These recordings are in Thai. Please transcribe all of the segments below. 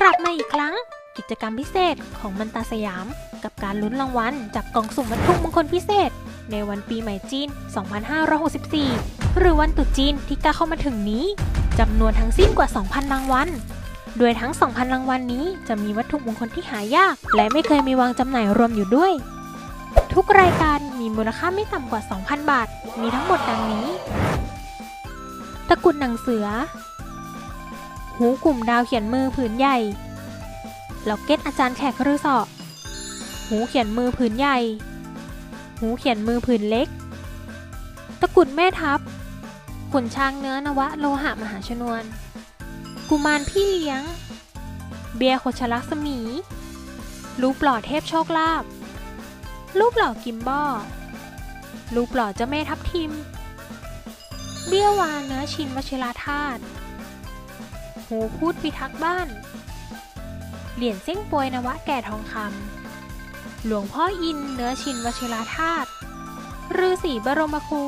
กลับมาอีกครั้ง กิจกรรมพิเศษของมันตาสยาม กับการลุ้นรางวัลจากกล่องสุ่มวัตถุมงคลพิเศษ ในวันปีใหม่จีน 2564 หรือวันตรุษจีนที่กล้เข้ามาถึงนี้จำนวนทั้งสิ้นกว่า 2,000 รางวัลโดยทั้ง 2,000 รางวัลนี้จะมีวัตถุมงคลที่หายาก และไม่เคยมีวางจำหน่ายรวมอยู่ด้วย ทุกรายการมีมูลค่าไม่ต่ำกว่า 2,000 บาท มีทั้งหมดดังนี้ ตะกุดหนังเสือ หูกลุ่มดาวเขียนมือผืนใหญ่ล็อกเก็ตอาจารย์แขกรือเสอหูเขียนมือผืนใหญ่ หูเขียนมือผืนเล็ก ตะกุดแม่ทัพขุนช้างเนื้อนวะโลหะมหาชนวน กุมารพี่เลี้ยง เบียโคชลักษมีรูปหล่อเทพโชคลาภรูปหล่อกิมบอรูปหล่อเจ้าแม่ทับทิม เบี้ยวานเนื้อชินวชิราธาตุ หูพูดพิทักษ์บ้าน เหรียญเส้งปวยนวะแก่ทองคำ หลวงพ่ออินเนื้อชินวชิราธาตุฤาษีบรมครู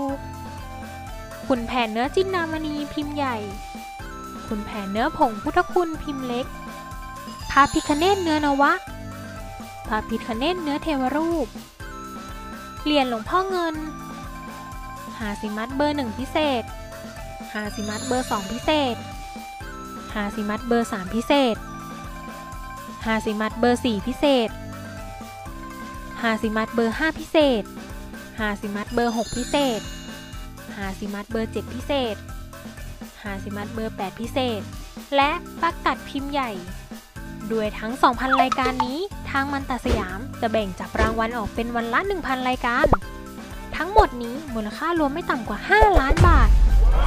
ขุนแผนเนื้อจินนามณีพิมพ์ใหญ่ ขุนแผนเนื้อผงพุทธคุณพิมพ์เล็ก พระพิคเนตเนื้อนวะ พระพิคเนตเนื้อเทวรูป เหรียญหลวงพ่อเงิน หาสิมัดเบอร์หนึ่งพิเศษ หาสิมัดเบอร์สองพิเศษ หาสิมัดเบอร์สามพิเศษหาสิมัดเบอร์สี่พิเศษหาสิมัดเบอร์ห้าพิเศษหาสิมัดเบอร์หกพิเศษหาสิมัดเบอร์เจ็ดพิเศษหาสิมัดเบอร์แปดพิเศษ และประกัดพิมพ์ใหญ่ ด้วยทั้ง 2,000 รายการนี้ ทางมันตาสยามจะแบ่งจับรางวัลออกเป็นวันละ 1,000 รายการ ทั้งหมดนี้มูลค่ารวมไม่ต่ำกว่า 5 ล้านบาท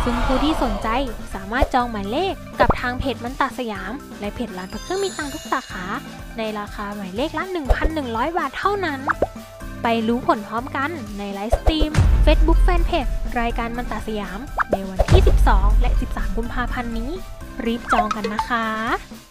ซึ่งผู้ที่สนใจสามารถจองหมายเลขกับทางเพจมันตาสยาม และเพจร้านพักเครื่องมีตังทุกสาขา ในราคาหมายเลขละ 1,100 บาทเท่านั้น ไปรู้ผลพร้อมกันในไลฟ์สตรีม Facebook Fanpage รายการมันตาสยาม ในวันที่ 12 และ 13 กุมภาพันธ์นี้ รีบจองกันนะคะ